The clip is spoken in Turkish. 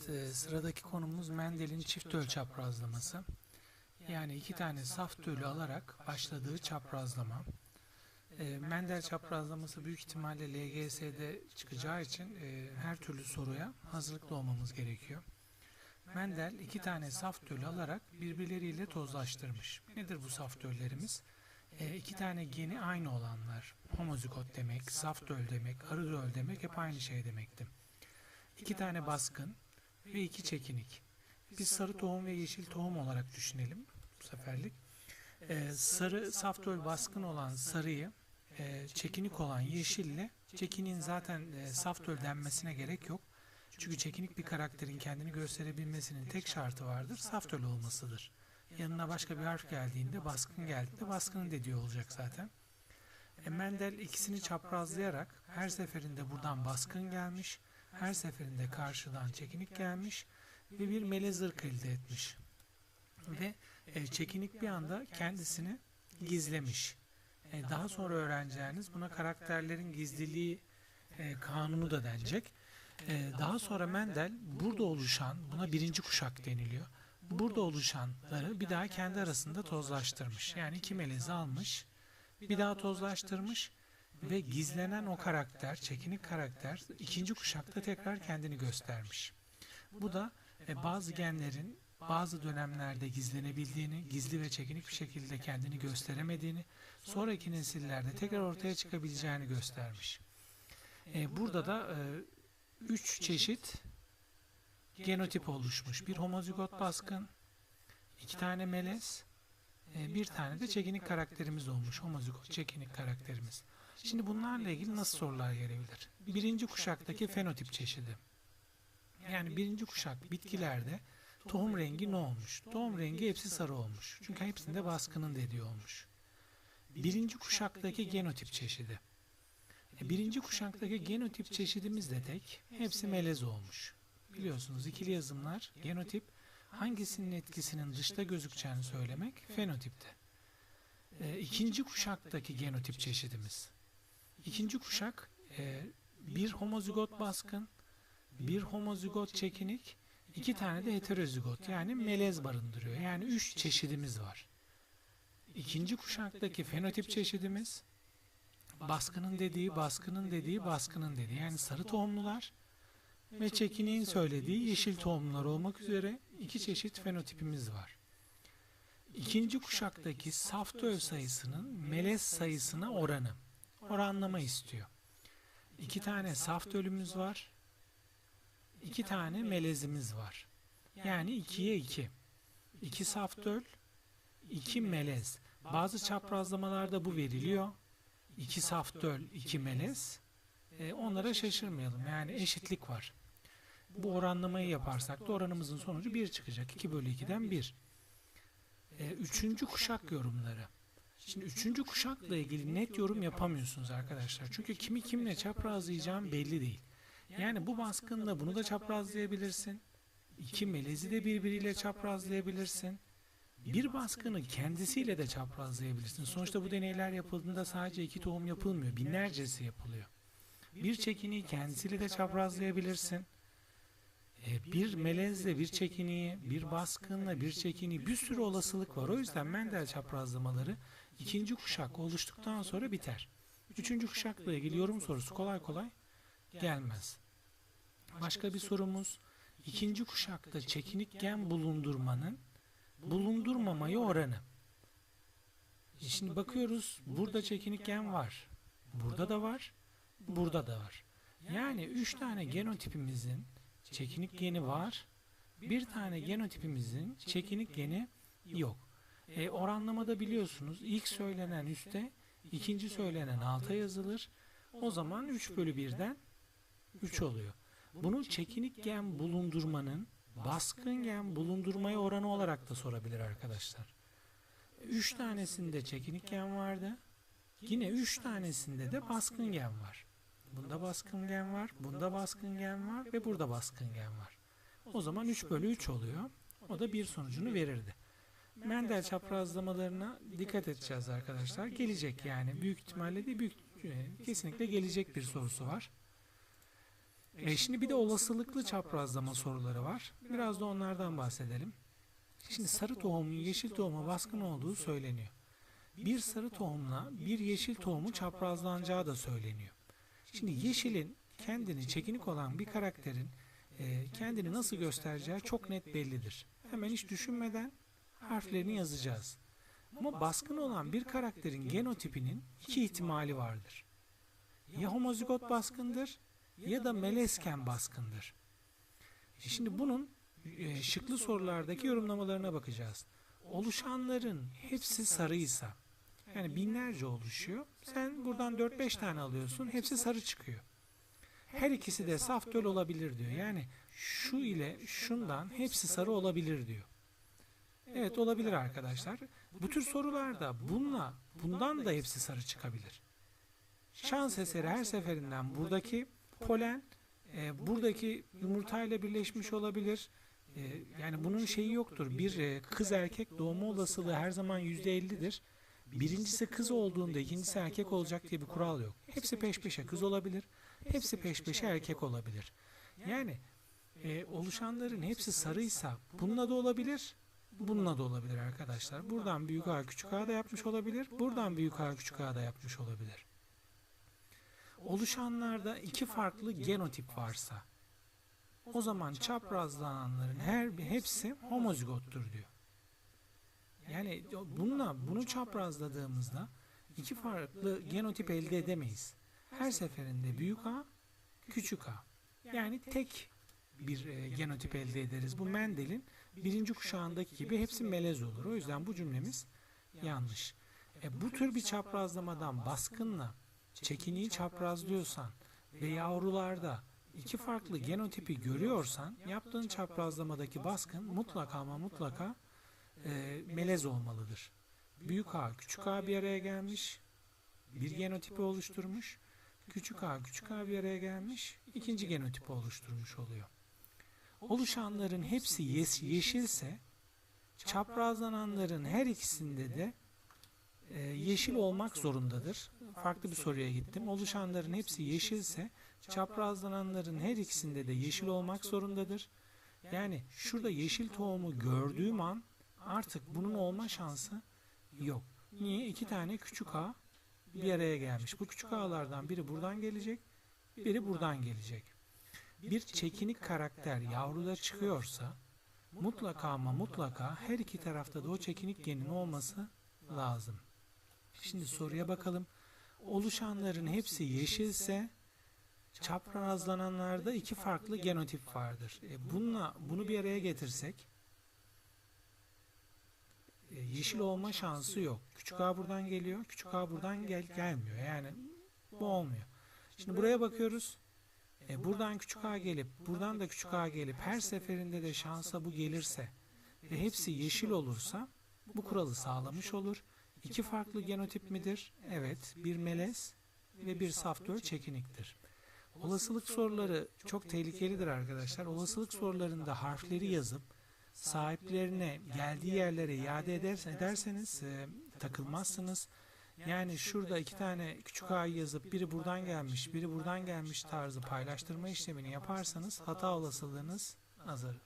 Evet, e, sıradaki konumuz Mendel'in çift öl çaprazlaması. Yani iki tane saf tölü alarak başladığı çaprazlama. E, Mendel çaprazlaması büyük ihtimalle LGS'de çıkacağı için e, her türlü soruya hazırlıklı olmamız gerekiyor. Mendel iki tane saf tölü alarak birbirleriyle tozlaştırmış. Nedir bu saf töllerimiz? E, iki tane geni aynı olanlar. Homozigot demek, saf töl demek, arı töl demek hep aynı şey demekti. İki tane baskın ve iki çekinik. Biz sarı tohum ve yeşil tohum olarak düşünelim bu seferlik. Ee, sarı saf töl baskın olan sarıyı e, çekinik olan yeşille çekinin zaten e, saf töl denmesine gerek yok. Çünkü çekinik bir karakterin kendini gösterebilmesinin tek şartı vardır. Saf töl olmasıdır. Yanına başka bir harf geldiğinde baskın geldiğinde baskının dediği olacak zaten. E, Mendel ikisini çaprazlayarak her seferinde buradan baskın gelmiş, her seferinde karşıdan çekinik gelmiş ve bir melez ırk elde etmiş. Ve e, çekinik bir anda kendisini gizlemiş. E, daha sonra öğreneceğiniz buna karakterlerin gizliliği e, kanunu da denecek. E, daha sonra Mendel burada oluşan, buna birinci kuşak deniliyor. Burada oluşanları bir daha kendi arasında tozlaştırmış. Yani iki melezi almış, bir daha tozlaştırmış ve gizlenen o karakter, çekinik karakter ikinci kuşakta tekrar kendini göstermiş. Bu da e, bazı genlerin bazı dönemlerde gizlenebildiğini, gizli ve çekinik bir şekilde kendini gösteremediğini, sonraki nesillerde tekrar ortaya çıkabileceğini göstermiş. E, burada da e, üç çeşit genotip oluşmuş. Bir homozigot baskın, iki tane melez, e, bir tane de çekinik karakterimiz olmuş. Homozigot çekinik karakterimiz. Şimdi bunlarla ilgili nasıl sorular gelebilir? Birinci kuşaktaki fenotip çeşidi. Yani birinci kuşak bitkilerde tohum rengi ne olmuş? Tohum rengi hepsi sarı olmuş. Çünkü hepsinde baskının dediği olmuş. Birinci kuşaktaki genotip çeşidi. E, Birinci kuşaktaki genotip çeşidimiz de tek. Hepsi melez olmuş. Biliyorsunuz ikili yazımlar genotip hangisinin etkisinin dışta gözükeceğini söylemek fenotipte. E, İkinci kuşaktaki genotip çeşidimiz. İkinci kuşak e, bir homozigot baskın, bir homozigot çekinik, iki tane de heterozigot yani melez barındırıyor. Yani üç çeşidimiz var. İkinci kuşaktaki fenotip çeşidimiz baskının dediği, baskının dediği, baskının dediği. Yani sarı tohumlular ve çekiniğin söylediği yeşil tohumlular olmak üzere iki çeşit fenotipimiz var. İkinci kuşaktaki saf sayısının melez sayısına oranı. Oranlama istiyor. İki tane saf tölümüz var. iki tane melezimiz var. Yani ikiye iki. İki saf töl, iki melez. Bazı çaprazlamalarda bu veriliyor. İki saf töl, iki melez. E, onlara şaşırmayalım. Yani eşitlik var. Bu oranlamayı yaparsak da oranımızın sonucu 1 çıkacak. 2 bölü 2'den 1. E, üçüncü kuşak yorumları. Şimdi üçüncü kuşakla ilgili net yorum yapamıyorsunuz arkadaşlar. Çünkü kimi kimle çaprazlayacağım belli değil. Yani bu baskınla bunu da çaprazlayabilirsin. İki melezi de birbiriyle çaprazlayabilirsin. Bir baskını kendisiyle de çaprazlayabilirsin. Sonuçta bu deneyler yapıldığında sadece iki tohum yapılmıyor. Binlercesi yapılıyor. Bir çekiniği kendisiyle de çaprazlayabilirsin. E, bir melezle bir çekiniği, bir baskınla bir çekiniği bir sürü olasılık var. O yüzden Mendel çaprazlamaları ikinci kuşak oluştuktan sonra biter. Üçüncü kuşakla ilgili yorum sorusu kolay kolay gelmez. Başka bir sorumuz ikinci kuşakta çekinik gen bulundurmanın bulundurmamaya oranı. Şimdi bakıyoruz burada çekinik gen var. Burada da var. Burada da var. Yani üç tane genotipimizin çekinik geni var. Bir tane genotipimizin çekinik geni yok. E, oranlamada biliyorsunuz ilk söylenen üste, ikinci söylenen alta yazılır. O zaman 3 bölü 1'den 3 oluyor. Bunu çekinik gen bulundurmanın baskın gen bulundurmaya oranı olarak da sorabilir arkadaşlar. 3 tanesinde çekinik gen vardı. Yine 3 tanesinde de baskın gen var. Bunda baskın gen var, bunda baskın gen var ve burada baskın gen var. O zaman 3 bölü 3 oluyor. O da bir sonucunu verirdi. Mendel çaprazlamalarına dikkat edeceğiz arkadaşlar. Gelecek yani. Büyük ihtimalle de büyük, kesinlikle gelecek bir sorusu var. E şimdi bir de olasılıklı çaprazlama soruları var. Biraz da onlardan bahsedelim. Şimdi sarı tohumun yeşil tohuma baskın olduğu söyleniyor. Bir sarı tohumla bir yeşil tohumu çaprazlanacağı da söyleniyor. Şimdi yeşilin kendini çekinik olan bir karakterin e, kendini nasıl göstereceği çok net bellidir. Hemen hiç düşünmeden harflerini yazacağız. Ama baskın olan bir karakterin genotipinin iki ihtimali vardır. Ya homozigot baskındır ya da melezken baskındır. Şimdi bunun e, şıklı sorulardaki yorumlamalarına bakacağız. Oluşanların hepsi sarıysa, yani binlerce oluşuyor. Sen buradan 4-5 tane alıyorsun, hepsi sarı çıkıyor. Her ikisi de saf döl olabilir diyor. Yani şu ile şundan hepsi sarı olabilir diyor. Evet olabilir arkadaşlar. Bu tür sorularda bununla bundan da hepsi sarı çıkabilir. Şans eseri her seferinden buradaki polen e, buradaki yumurtayla birleşmiş olabilir. E, yani bunun şeyi yoktur. Bir e, kız erkek doğma olasılığı her zaman %50'dir. Birincisi kız olduğunda ikincisi erkek olacak diye bir kural yok. Hepsi peş peşe kız olabilir. Hepsi peş peşe erkek olabilir. Yani e, oluşanların hepsi sarıysa bununla da olabilir. Bununla da olabilir arkadaşlar. Buradan büyük A küçük A da yapmış olabilir. Buradan büyük A küçük A da yapmış olabilir. Oluşanlarda iki farklı genotip varsa o zaman çaprazlananların her hepsi homozigottur diyor. Yani bununla bunu çaprazladığımızda iki farklı genotip elde edemeyiz. Her seferinde büyük A, küçük A. Yani tek bir e, genotip elde ederiz. Bu Mendel'in birinci kuşağındaki gibi hepsi melez olur. O yüzden bu cümlemiz yanlış. E, bu tür bir çaprazlamadan baskınla çekiniği çaprazlıyorsan ve yavrularda iki farklı genotipi görüyorsan yaptığın çaprazlamadaki baskın mutlaka ama mutlaka e, melez olmalıdır. Büyük A, küçük A bir araya gelmiş, bir genotipi oluşturmuş. Küçük A, küçük A bir araya gelmiş, ikinci genotipi oluşturmuş oluyor. Oluşanların hepsi yes, yeşilse, çaprazlananların her ikisinde de e, yeşil olmak zorundadır. Farklı bir soruya gittim. Oluşanların hepsi yeşilse, çaprazlananların her ikisinde de yeşil olmak zorundadır. Yani şurada yeşil tohumu gördüğüm an artık bunun olma şansı yok. Niye? İki tane küçük A bir araya gelmiş. Bu küçük ağlardan biri buradan gelecek, biri buradan gelecek. Bir çekinik karakter yavruda çıkıyorsa mutlaka ama mutlaka her iki tarafta da o çekinik genin olması lazım. Şimdi soruya bakalım. Oluşanların hepsi yeşilse çaprazlananlarda iki farklı genotip vardır. E bununla bunu bir araya getirsek yeşil olma şansı yok. Küçük A buradan geliyor, küçük A buradan gel gelmiyor. Yani bu olmuyor. Şimdi buraya bakıyoruz. E, buradan küçük A gelip, buradan da küçük A gelip her seferinde de şansa bu gelirse ve hepsi yeşil olursa bu kuralı sağlamış olur. İki farklı genotip midir? Evet, bir melez ve bir saftör çekiniktir. Olasılık soruları çok tehlikelidir arkadaşlar. Olasılık sorularında harfleri yazıp sahiplerine geldiği yerlere iade ederse, ederseniz e, takılmazsınız. Yani şurada iki tane küçük A'yı yazıp biri buradan gelmiş, biri buradan gelmiş tarzı paylaştırma işlemini yaparsanız hata olasılığınız azalır.